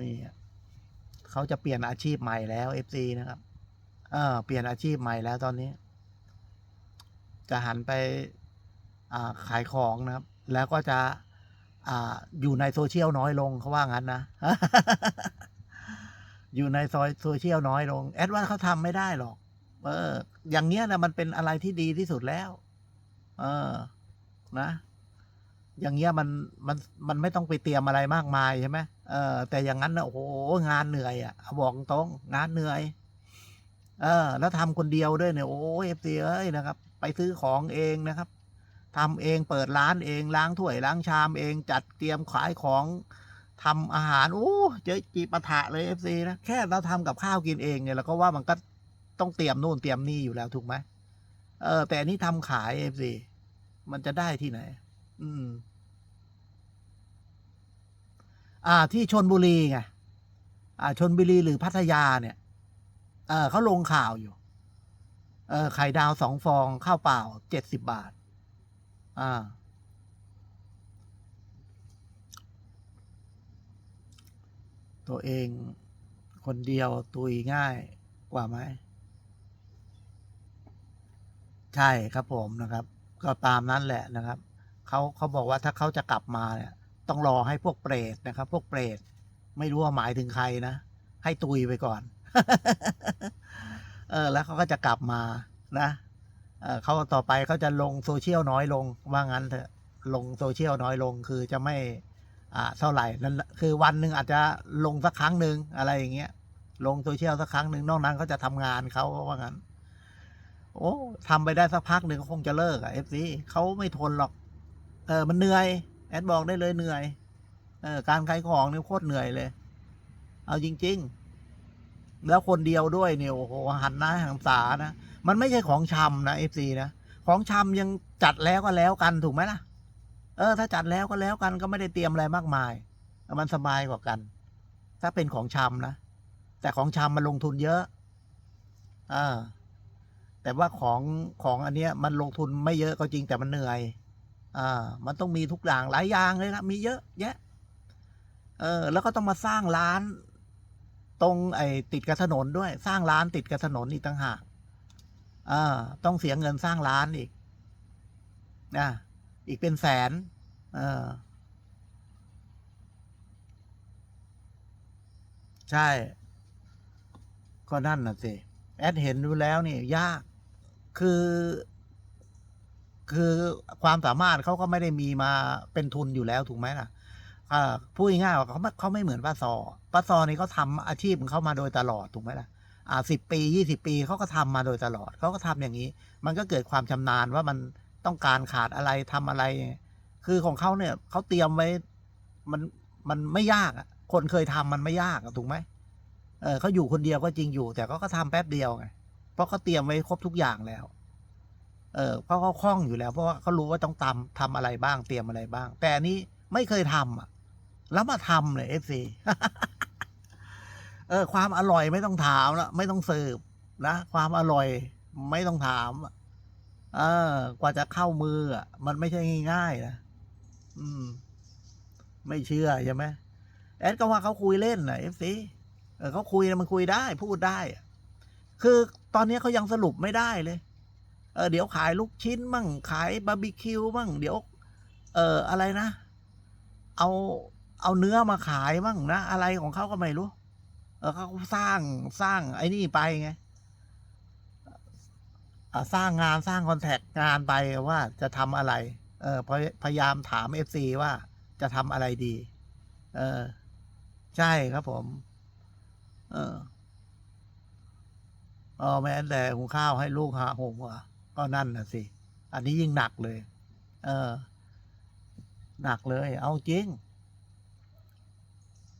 นี่เขาจะเปลี่ยนอาชีพใหม่แล้วเอฟซีนะครับ เออเปลี่ยนอาชีพใหม่แล้วตอนนี้ จะหันไปาขายของนะครับ แล้วก็จะอ่าอยู่ในโซเชียลน้อยลงเขาว่างั้นนะ อยู่ในซอยโซเชียลน้อยลง แอดว่าเขาทำไม่ได้หรอก เออ อย่างเงี้ยนะมันเป็นอะไรที่ดีที่สุดแล้ว เออ นะ อย่างเงี้ยมันมันมันไม่ต้องไปเตรียมอะไรมากมายใช่ไหม เออแต่อย่างนั้นนะโอ้โหงานเหนื่อยอะบอกตรงงานเหนื่อย เออ แล้วทำคนเดียวด้วยเนี่ยโอ้เอฟซีเอ้ยนะครับ ไปซื้อของเองนะครับทำเองเปิดร้านเองล้างถ้วยล้างชามเองจัดเตรียมขายของทำอาหารโอ้เจ๊จีปะทะเลยเอฟซีนะแค่เราทำกับข้าวกินเองเนี่ยเราก็ว่ามันก็ต้องเตรียมนู่นเตรียมนี่อยู่แล้วถูกไหมเออ แต่อันนี่ทำขายเอฟซีมันจะได้ที่ไหน อืม อ่าที่ชนบุรีไงอ่าชนบุรีหรือพัทยาเนี่ยเออเขาลงข่าวอยู่ เออไข่ดาวสองฟองข้าวเปล่าเจ็ดสิบบาท อ่า ตัวเองคนเดียวตุยง่ายกว่าไหม ใช่ครับผมนะครับ ก็ตามนั้นแหละนะครับเขาเขาบอกว่าถ้าเขาจะกลับมาเนี่ย ต้องรอให้พวกเปรตนะครับ พวกเปรตไม่รู้ว่าหมายถึงใครนะ ให้ตุยไปก่อน เออ แล้วเขาก็จะกลับมานะเเขาต่อไปเขาจะลงโซเชียลน้อยลงว่างั้นเถอะลงโซเชียลน้อยลงคือจะไม่อ่าเท่าไหร่นั่นคือวันหนึ่งอาจจะลงสักครั้งหนึ่งอะไรอย่างเงี้ย ลงโซเชียลสักครั้งหนึ่งนอกนั้นเขาจะทำงานเขาว่างั้น โอ้ทำไปได้สักพักหนึ่งคงจะเลิกอะเอฟซีเขาไม่ทนหรอก เออมันเหนื่อย แอดบอกได้เลยเหนื่อยเออการขายของนี่โคตรเหนื่อยเลย เอาจริง ๆ แล้วคนเดียวด้วยเนี่ยโอ้โหหันหน้าหันตานะ มันไม่ใช่ของชำนะเอฟซีนะ ของชำยังจัดแล้วก็แล้วกันถูกไหมล่ะ เออ ถ้าจัดแล้วก็แล้วกันก็ไม่ได้เตรียมอะไรมากมาย มันสบายกว่ากัน ถ้าเป็นของชำนะ แต่ของชำมันลงทุนเยอะอ่าแต่ว่าของของอันเนี้ยมันลงทุนไม่เยอะก็จริงแต่มันเหนื่อย อ่ามันต้องมีทุกอย่างหลายอย่างเลยนะมีเยอะแยะเออแล้วก็ต้องมาสร้างร้าน ตรงไอ้ติดกับถนนด้วย สร้างร้านติดกับถนนอีกต่างหากอ่าต้องเสียเงินสร้างร้านอีกนะอีกเป็นแสนเออใช่ ก็นั่นน่ะสิ แอดเห็นดูแล้วนี่ยาก คือ คือความสามารถเขาก็ไม่ได้มีมาเป็นทุนอยู่แล้วถูกไหมล่ะอ่าพูดง่ายๆว่าเขาไม่เขาไม่เหมือนป้าซอป้าซอนี่เขาทำอาชีพของเขามาโดยตลอดถูกไหมล่ะอ่าสิบปียี่สิบปีเขาก็ทำมาโดยตลอดเขาก็ทำอย่างนี้ มันก็เกิดความชำนาญว่ามันต้องการขาดอะไรทำอะไร คือของเขาเนี่ยเขาเตรียมไว้มันมันไม่ยากอะคนเคยทำมันไม่ยากถูกไหมเออเขาอยู่คนเดียวก็จริงอยู่ แต่เขาก็ทำแป๊บเดียวไงเพราะเขาเตรียมไว้ครบทุกอย่างแล้ว เออเพราะเขาคล่องอยู่แล้ว เพราะว่าเขารู้ว่าต้องทำทำอะไรบ้างเตรียมอะไรบ้าง แต่อันนี้ไม่เคยทำอะ แล้วมาทำเลยเอฟซีเออ ความอร่อยไม่ต้องถามแล้วไม่ต้องสืบนะความอร่อยไม่ต้องถามเออกว่าจะเข้ามืออะมันไม่ใช่ง่ายๆนะอืม ไม่เชื่อใช่ไหมแอดก็ว่าเขาคุยเล่นนะเอฟซีเออเขาคุยมันคุยได้ พูดได้ คือตอนนี้เขายังสรุปไม่ได้เลย เออเดี๋ยวขายลูกชิ้นมั่งขายบาร์บีคิวมั่งเดี๋ยวเอออะไรนะ เอาเอาเนื้อมาขายมั่งนะอะไรของเขาก็ไม่รู้ เออเขาสร้างสร้างไอ้นี่ไปไงสร้างงานสร้างคอนแทคงานไปว่าจะทำอะไร เออพยพยายามถามเอฟซีว่าจะทำอะไรดี เออ ใช่ครับผม เออเออแม้แต่หุงข้าวให้ลูกหาหงว่ะ ก็นั่นน่ะสิ อันนี้ยิ่งหนักเลย เออ หนักเลย เอาจริง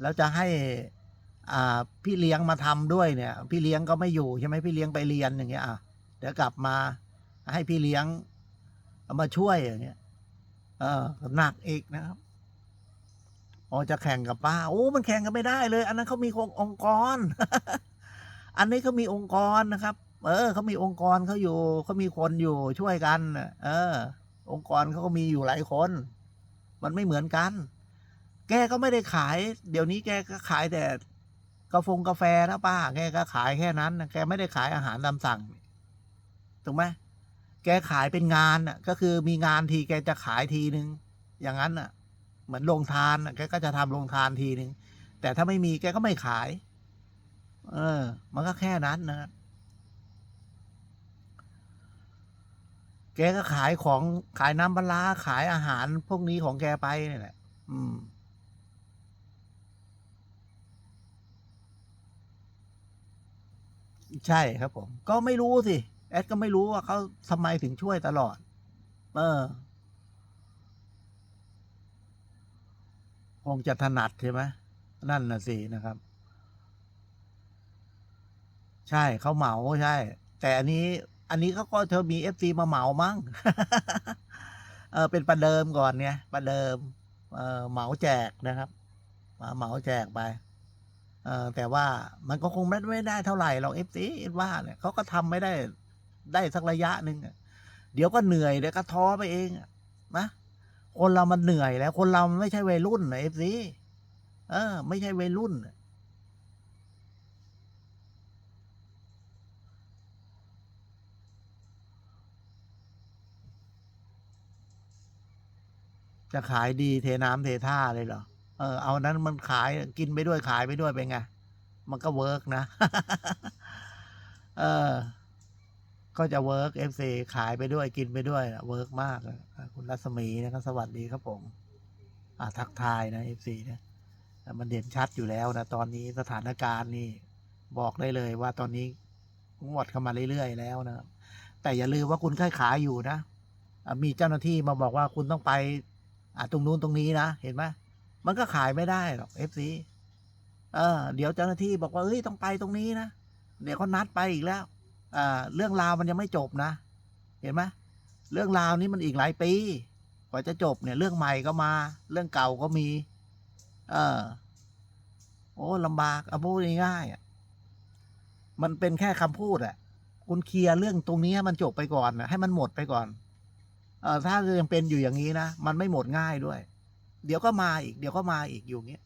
แล้วจะให้ อ่า พี่เลี้ยงมาทำด้วยเนี่ย พี่เลี้ยงก็ไม่อยู่ใช่ไหมพี่เลี้ยงไปเรียนอย่างเงี้ยอะเดี๋ยวกลับมา ให้พี่เลี้ยงมาช่วยอย่างเงี้ย เออหนักอีกนะครับอ๋อจะแข่งกับป้า โอ้ มันแข่งกันไม่ได้เลย อันนั้นเขามีองค์กร อันนี้เขามีองค์กรนะครับ เออเขามีองค์กรเขาอยู่เขามีคนอยู่ช่วยกัน เออ องค์กรเขาก็มีอยู่หลายคน มันไม่เหมือนกัน แกก็ไม่ได้ขาย เดี๋ยวนี้แกก็ขายแต่กาแฟกาแฟนะป้า แกก็ขายแค่นั้นแกไม่ได้ขายอาหารตามสั่งถูกไหมแกขายเป็นงานน่ะ ก็คือมีงานทีแกจะขายทีนึง อย่างนั้นน่ะ เหมือนโรงทานแกก็จะทำโรงทานทีนึง แต่ถ้าไม่มีแกก็ไม่ขาย เออ มันก็แค่นั้นนะครับ แกก็ขายของขายน้ำปลาร้าขายอาหารพวกนี้ของแกไปนี่แหละ อืม ใช่ครับผม ก็ไม่รู้สิ แอดก็ไม่รู้ว่าเขาทำไมถึงช่วยตลอด เออคงจะถนัดใช่ไหมนั่นน่ะสินะครับ ใช่เขาเหมาใช่ แต่อันนี้ อันนี้เขาก็เธอมีเอฟซีมาเหมามั้งเออเป็นประเดิมก่อนเนี่ยประเดิมเออเหมาแจกนะครับมาเหมาแจกไปเออแต่ว่ามันก็คงไม่ไม่ได้เท่าไหร่หรอกเอฟซีว่าเนี่ยเขาก็ทำไม่ได้ได้สักระยะหนึ่งเดี๋ยวก็เหนื่อยเดี๋ยวก็ท้อไปเองนะคนเรามันเหนื่อยแล้ว คนเราไม่ใช่วัยรุ่นนะเอฟซีเออ ไม่ใช่วัยรุ่น จะขายดีเทน้ำเทท่าเลยเหรอ เออ เอานั้นมันขายกินไปด้วยขายไปด้วยเป็นไง มันก็เวิร์กนะ เออ ก็จะเวิร์กเอฟซีขายไปด้วยกินไปด้วยนะเวิร์กมาก คุณรัศมีนะครับสวัสดีครับผม อ่าทักทายนะเอฟซีนะมันเด่นชัดอยู่แล้วนะ ตอนนี้สถานการณ์นี่บอกได้เลยว่าตอนนี้งวดเข้ามาเรื่อยๆแล้วนะแต่อย่าลืมว่าคุณค่ายขายอยู่นะมีเจ้าหน้าที่มาบอกว่าคุณต้องไป อ่าตรงนู้นตรงนี้นะเห็นไหมมันก็ขายไม่ได้หรอกเอฟซีเออเดี๋ยวเจ้าหน้าที่บอกว่าเฮ้ยต้องไปตรงนี้นะเดี๋ยวเขานัดไปอีกแล้วอ่าเรื่องราวมันยังไม่จบนะ เห็นไหมเรื่องราวนี้มันอีกหลายปี กว่าจะจบเนี่ย เรื่องใหม่ก็มา เรื่องเก่าก็มี เออโอ้ลำบากเอาพูดง่ายๆอะมันเป็นแค่คำพูดอะคุณเคลียร์เรื่องตรงนี้ให้มันจบไปก่อนนะให้มันหมดไปก่อน ถ้ายังเป็นอยู่อย่างนี้นะ มันไม่หมดง่ายด้วย เดี๋ยวก็มาอีก เดี๋ยวก็มาอีกอยู่งเงี้ย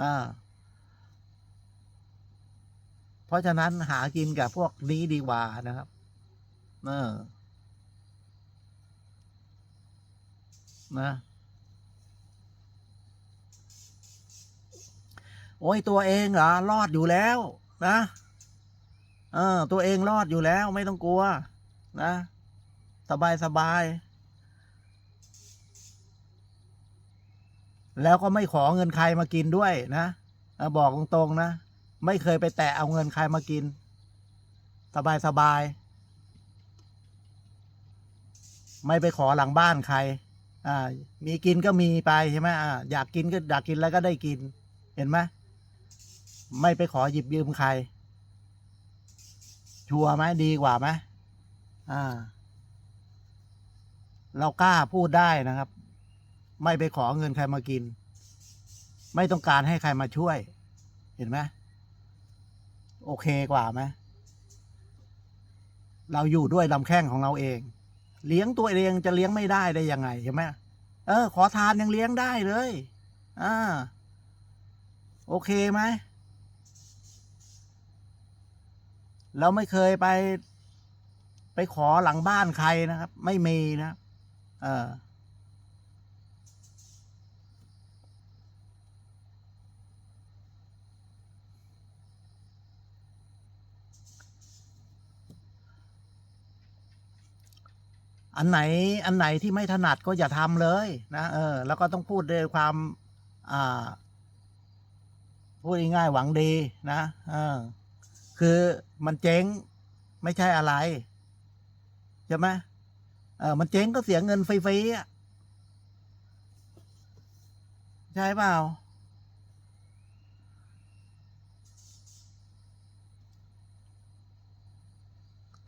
อ่าเพราะฉะนั้นหากินกับพวกนี้ดีกว่านะครับเออนะโอ้ยตัวเองเหรอรอดอยู่แล้ว นะ เออ ตัวเองรอดอยู่แล้วไม่ต้องกลัว นะ สบายสบาย แล้วก็ไม่ขอเงินใครมากินด้วยนะบอกตรงๆนะ ไม่เคยไปแตะเอาเงินใครมากิน สบายสบาย ไม่ไปขอหลังบ้านใคร อ่า มีกินก็มีไปใช่ไหมอ่าอยากกินก็อยากกินแล้วก็ได้กิน เห็นไหมไม่ไปขอหยิบยืมใคร ชัวร์ไหมดีกว่าไหมอ่า เรากล้าพูดได้นะครับ ไม่ไปขอเงินใครมากิน ไม่ต้องการให้ใครมาช่วย เห็นไหมโอเคกว่าไหมเราอยู่ด้วยลำแข้งของเราเอง เลี้ยงตัวเองจะเลี้ยงไม่ได้ได้ยังไงใช่ไหมเออ ขอทานยังเลี้ยงได้เลยอ่าโอเคไหมเราไม่เคยไป ไปขอหลังบ้านใครนะครับ ไม่มีนะ อออันไหนอันไหนที่ไม่ถนัดก็อย่าทำเลยนะเออแล้วก็ต้องพูดด้วยความอ่าพูดง่ายๆหวังดีนะเออคือมันเจ๊งไม่ใช่อะไรใช่ไหม เออมันเจ๊งก็เสียเงินฟรีๆอะใช่เปล่า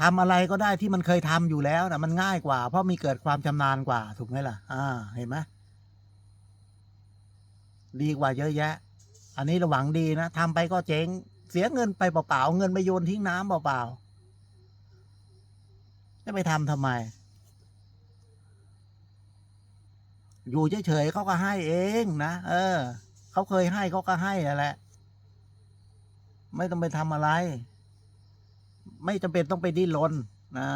ทำอะไรก็ได้ที่มันเคยทำอยู่แล้วนะมันง่ายกว่า เพราะมีเกิดความชำนาญกว่า ถูกไหมล่ะ อ่า เห็นไหมดีกว่าเยอะแยะ อันนี้ระหวังดีนะทำไปก็เจ๊ง เสียเงินไปเปล่าๆเอาเงินไปโยนทิ้งน้ำเปล่าๆ จะไปทำทำไม อยู่เฉยๆเขาก็ให้เองนะเออเขาเคยให้เขาก็ให้แหละ ไม่ต้องไปทำอะไร ไม่จำเป็นต้องไปดิ้นรนนะ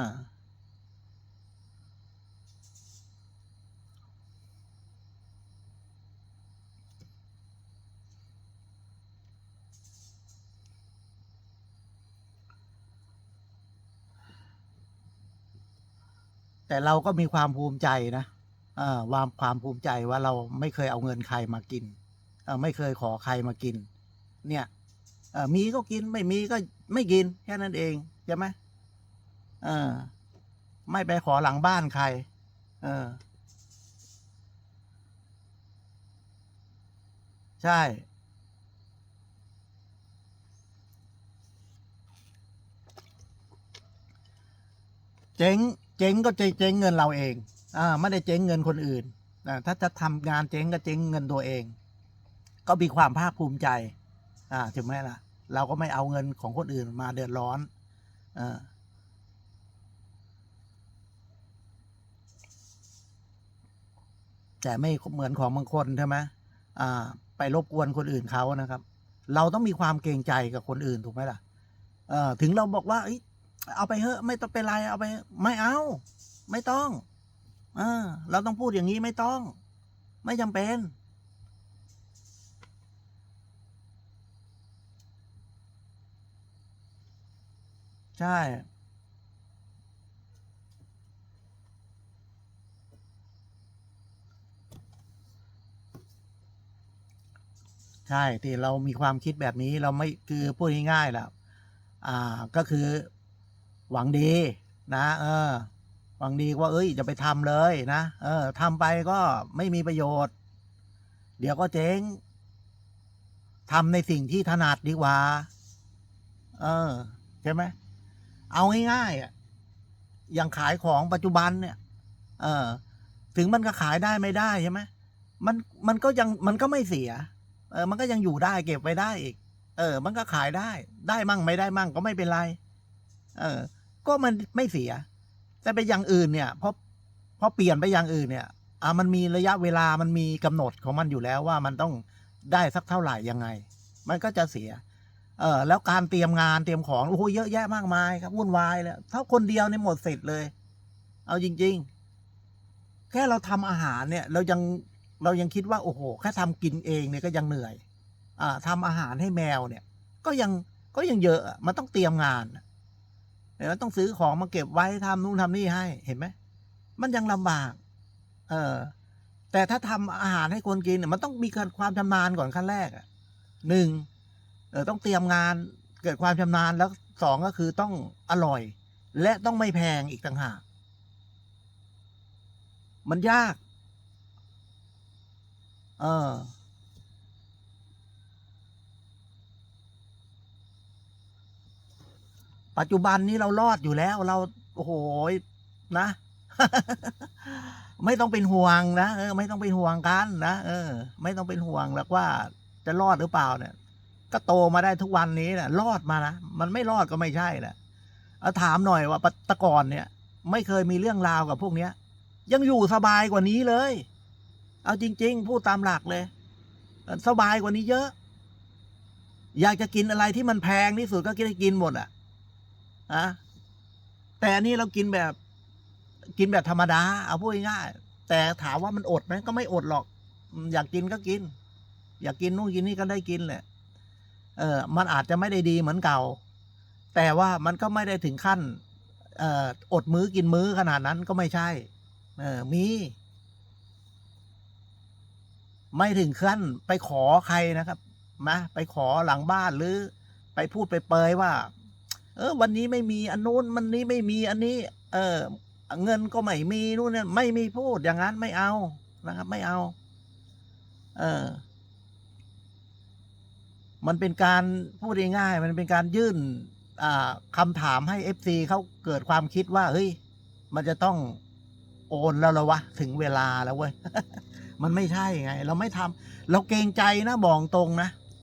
แต่เราก็มีความภูมิใจนะ วามความภูมิใจว่าเราไม่เคยเอาเงินใครมากินไม่เคยขอใครมากิน เนี่ยมีก็กินไม่มีก็ไม่กินแค่นั้นเองใช่ไหมเออ ไม่ไปขอหลังบ้านใคร เออ ใช่เจ๊งเจ๊งก็จะเจ๊งเงินเราเอง ไม่ได้เจ๊งเงินคนอื่นถ้าจะทำงานเจ๊งก็เจ๊งเงินตัวเอง ก็มีความภาคภูมิใจอ่าถึงไหมล่ะ เราก็ไม่เอาเงินของคนอื่นมาเดือดร้อนอแต่ไม่เหมือนของบางคนใช่ไหมไปรบกวนคนอื่นเขานะครับ เราต้องมีความเกรงใจกับคนอื่นถูกไหมล่ะถึงเราบอกว่าเอาไปเถอะไม่ต้องเป็นไรเอาไป ไม่เอา ไม่ต้อง เออ เราต้องพูดอย่างนี้ไม่ต้อง ไม่จำเป็น ใช่ ใช่ที่เรามีความคิดแบบนี้เราไม่คือพูดง่ายๆแหละอ่าก็คือหวังดี นะ เออ หวังดีว่าเอ้ยจะไปทำเลยนะเออทำไปก็ไม่มีประโยชน์ เดี๋ยวก็เจ๊งทำในสิ่งที่ถนัดดีกว่า เออใช่ไหมเอาง่ายๆอะอย่างขายของปัจจุบันเนี่ย เออ ถึงมันก็ขายได้ไม่ได้ใช่ไหมมันมันก็ยังมันก็ไม่เสีย เออ มันก็ยังอยู่ได้เก็บไว้ได้อีก เออ มันก็ขายได้ ได้มั่งไม่ได้มั่งก็ไม่เป็นไร เออ ก็มันไม่เสีย แต่ไปอย่างอื่นเนี่ยพอพอเปลี่ยนไปอย่างอื่นเนี่ยอ่ามันมีระยะเวลามันมีกำหนดของมันอยู่แล้วว่ามันต้องได้สักเท่าไหร่ยังไง มันก็จะเสียเออแล้วการเตรียมงานเตรียมของโอ้โหเยอะแยะมากมายครับวุ่นวายเลยถ้าคนเดียวเนี่ยหมดสิทธิ์เลย เอาจริง ๆ แค่เราทำอาหารเนี่ย เรายังเรายังคิดว่าโอ้โหแค่ทำกินเองเนี่ยก็ยังเหนื่อย อ่าทำอาหารให้แมวเนี่ย ก็ยังก็ยังเยอะอะมันต้องเตรียมงาน เห็นไหมต้องซื้อของมาเก็บไว้ทำนู่นทำนี่ให้เห็นไหมมันยังลำบาก เออ แต่ถ้าทำอาหารให้คนกินเนี่ยมันต้องมีความชำนาญก่อนขั้นแรกอะหนึ่งเออต้องเตรียมงานเกิดความชำนาญแล้วสองก็คือต้องอร่อย และต้องไม่แพงอีกต่างหาก มันยาก เออ ปัจจุบันนี้เรารอดอยู่แล้ว เราโอ้โหนะ ไม่ต้องเป็นห่วงนะเออ ไม่ต้องเป็นห่วงกันนะเออ ไม่ต้องเป็นห่วงหรอกว่า จะรอดหรือเปล่าเนี่ย ก็โตมาได้ทุกวันนี้นะรอดมานะมันไม่รอดก็ไม่ใช่แหละเอาถามหน่อยว่าตะก่อนเนี่ย ไม่เคยมีเรื่องราวกับพวกเนี้ย ยังอยู่สบายกว่านี้เลย เอาจริง ๆ พูดตามหลักเลย สบายกว่านี้เยอะ อยากจะกินอะไรที่มันแพงที่สุดก็กินได้กินหมดอะ อะแต่อันนี้เรากินแบบ กินแบบธรรมดา เอาพูดง่ายๆแต่ถามว่ามันอดไหมก็ไม่อดหรอก อยากกินก็กิน อยากกินนู่นกินนี่ก็ได้กินแหละ เออ มันอาจจะไม่ได้ดีเหมือนเก่า แต่ว่ามันก็ไม่ได้ถึงขั้นเอออดมื้อกินมื้อขนาดนั้นก็ไม่ใช่ เออมี ไม่ถึงขั้นไปขอใครนะครับนะไปขอหลังบ้านหรือไปพูดไปเปยว่า เออ วันนี้ไม่มีอันนู้นมันนี้ไม่มีอันนี้ เออ เงินก็ไม่มีนู่นเนี่ยไม่มีพูดอย่างนั้นไม่เอานะครับ ไม่เอา เออ มันเป็นการพูดง่ายๆมันเป็นการยื่นอ่าคำถามให้เอฟซีเขาเกิดความคิดว่า เฮ้ย มันจะต้องโอนแล้วหรอวะ ถึงเวลาแล้วเว้ย มันไม่ใช่ไง เราไม่ทำเราเกรงใจนะบอกตรงนะ